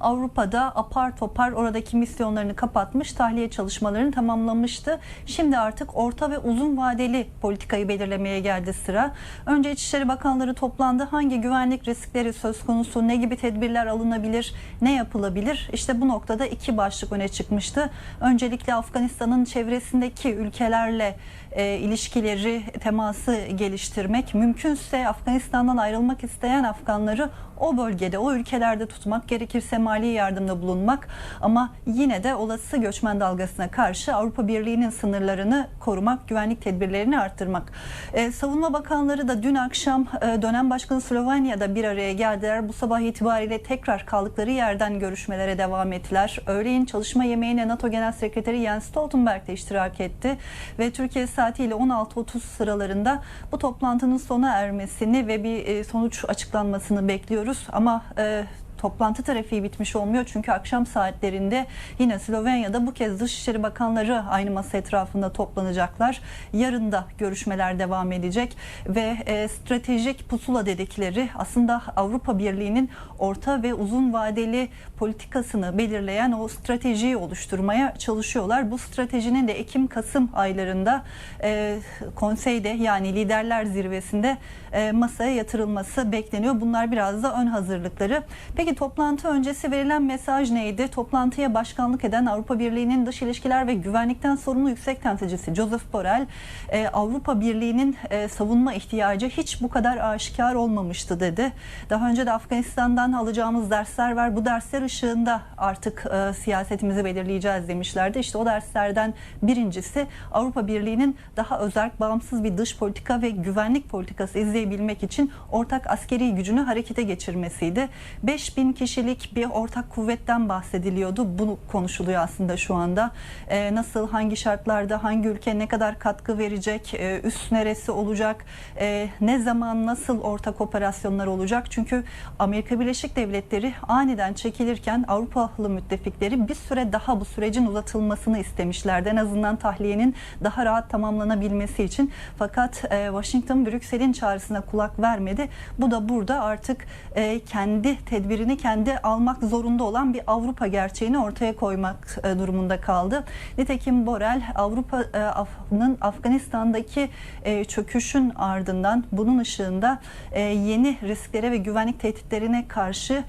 Avrupa'da apar topar oradaki misyonlarını kapatmış, tahliye çalışmalarını tamamlamıştı. Şimdi artık orta ve uzun vadeli politikayı belirlemeye geldi sıra. Önce İçişleri Bakanları toplandı. Hangi güvenlik riskleri söz konusu, ne gibi tedbirler alınabilir, ne yapılabilir? İşte bu noktada iki başlık öne çıkmıştı. Öncelikle Afganistan'ın çevresindeki ülkelerle e, ilişkileri, teması geliştirmek, mümkünse Afganistan'dan ayrılmak isteyen Afganları o bölgede, o ülkelerde tutmak, gerekirse mali yardımda bulunmak ama yine de olası göçmen dalgasına karşı Avrupa Birliği'nin sınırlarını korumak, güvenlik tedbirlerini arttırmak. E, Savunma Bakanları da dün akşam e, dönem başkanı Slovenya'da bir araya geldiler. Bu sabah itibariyle tekrar kaldıkları yerden görüşmelere devam ettiler. Öğleyin çalışma yemeğine NATO Genel Sekreteri Jens Stoltenberg de iştirak etti ve Türkiye saatiyle 16.30 sıralarında bu toplantının sona ermesini ve bir e, sonuç açıklanmasını bekliyoruz. Ama e, toplantı trafiği bitmiş olmuyor çünkü akşam saatlerinde yine Slovenya'da bu kez Dışişleri Bakanları aynı masa etrafında toplanacaklar. Yarın da görüşmeler devam edecek ve e, stratejik pusula dedikleri aslında Avrupa Birliği'nin orta ve uzun vadeli politikasını belirleyen o stratejiyi oluşturmaya çalışıyorlar. Bu stratejinin de Ekim-Kasım aylarında e, konseyde yani liderler zirvesinde e, masaya yatırılması bekleniyor. Bunlar biraz da ön hazırlıkları. Peki toplantı öncesi verilen mesaj neydi? Toplantıya başkanlık eden Avrupa Birliği'nin dış ilişkiler ve güvenlikten sorumlu yüksek temsilcisi Joseph Borrell, e, Avrupa Birliği'nin e, savunma ihtiyacı hiç bu kadar aşikar olmamıştı dedi. Daha önce de Afganistan'dan alacağımız dersler var. Bu dersler ışığında artık e, siyasetimizi belirleyeceğiz demişlerdi. İşte o derslerden birincisi Avrupa Birliği'nin daha özel, bağımsız bir dış politika ve güvenlik politikası izleyebilmek için ortak askeri gücünü harekete geçirmesiydi. 5000 kişilik bir ortak kuvvetten bahsediliyordu. Bu konuşuluyor aslında şu anda. Ee, nasıl, hangi şartlarda, hangi ülke ne kadar katkı verecek, e, üst neresi olacak, e, ne zaman, nasıl ortak operasyonlar olacak? Çünkü Amerika Birleşik Devletleri aniden çekilirken Avrupalı müttefikleri bir süre daha bu sürecin uzatılmasını istemişlerdi. En azından tahliyenin daha rahat tamamlanabilmesi için. Fakat e, Washington Brüksel'in çağrısına kulak vermedi. Bu da burada artık e, kendi tedbirini kendi almak zorunda olan bir Avrupa gerçeğini ortaya koymak e, durumunda kaldı. Nitekim Borrell Avrupa'nın Afganistan'daki e, çöküşün ardından bunun ışığında e, yeni risklere ve güvenlik tehditlerine karşı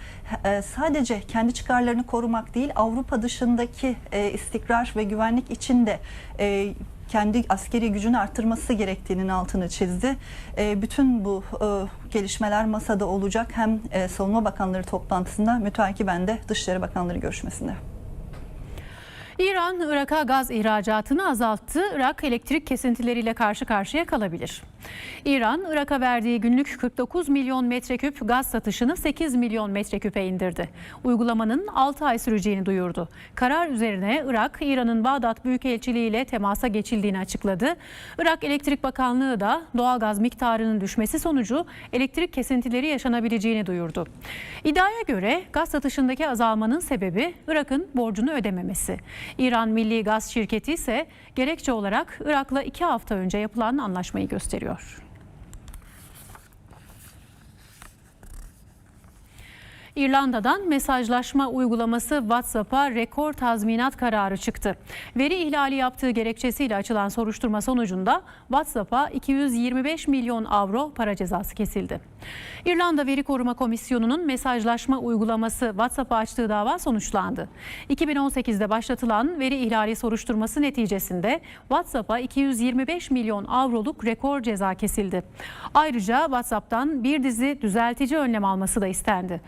e, sadece kendi çıkarlarını korumak değil Avrupa dışındaki e, istikrar ve güvenlik için de e, kendi askeri gücünü arttırması gerektiğinin altını çizdi. E, bütün bu e, gelişmeler masada olacak hem e, Savunma Bakanları toplantısında müteakiben de Dışişleri Bakanları görüşmesinde. İran, Irak'a gaz ihracatını azalttı. Irak elektrik kesintileriyle karşı karşıya kalabilir. İran, Irak'a verdiği günlük 49 milyon metreküp gaz satışını 8 milyon metreküpe indirdi. Uygulamanın 6 ay süreceğini duyurdu. Karar üzerine Irak, İran'ın Bağdat Büyükelçiliği ile temasa geçildiğini açıkladı. Irak Elektrik Bakanlığı da doğalgaz miktarının düşmesi sonucu elektrik kesintileri yaşanabileceğini duyurdu. İddiaya göre gaz satışındaki azalmanın sebebi Irak'ın borcunu ödememesi. İran Milli Gaz Şirketi ise gerekçe olarak Irak'la iki hafta önce yapılan anlaşmayı gösteriyor. İrlanda'dan mesajlaşma uygulaması WhatsApp'a rekor tazminat kararı çıktı. Veri ihlali yaptığı gerekçesiyle açılan soruşturma sonucunda WhatsApp'a 225 milyon avro para cezası kesildi. İrlanda Veri Koruma Komisyonu'nun mesajlaşma uygulaması WhatsApp'a açtığı dava sonuçlandı. 2018'de başlatılan veri ihlali soruşturması neticesinde WhatsApp'a 225 milyon avroluk rekor ceza kesildi. Ayrıca WhatsApp'tan bir dizi düzeltici önlem alması da istendi.